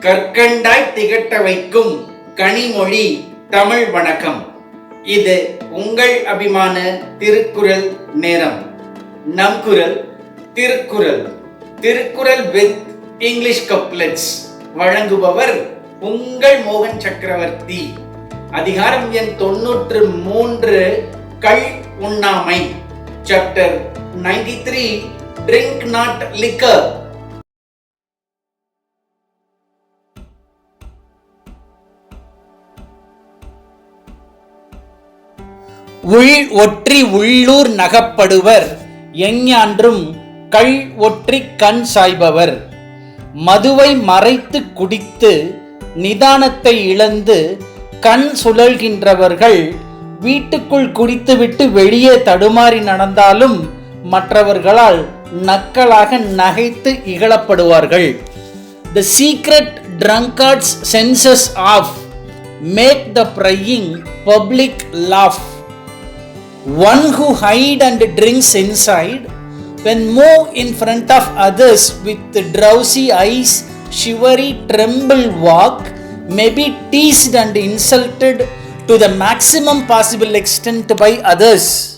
கற்கண்டாய் திகட்ட வைக்கும் கனிமொழி தமிழ் வணக்கம். இது உங்கள் அபிமான திருக்குறள் நேரம். நம் குரல் Thirukkural. Thirukkural with English couplets வழங்குபவர் உங்கள் மோகன் சக்கரவர்த்தி. அதிகாரம் எண் தொன்னூற்று மூன்று கள் உண்ணாமை. Chapter 93 three drink not liquor உள் ஒற்றி உள்ளூர் நகப்படுவர். எஞ்ஞான்றும் கள் ஒற்றி கண் சாய்பவர். மதுவை மறைத்து குடித்து நிதானத்தை இழந்து கண் சுழல்கின்றவர்கள் வீட்டுக்குள் குடித்துவிட்டு வெளியே தடுமாறி நடந்தாலும் மற்றவர்களால் நக்கலாக நகைத்து இகழப்படுவார்கள். The secret drunkards senses of make the prying public laugh one who hide and drinks inside when move in front of others with drowsy eyes shivery tremble walk may be teased and insulted to the maximum possible extent by others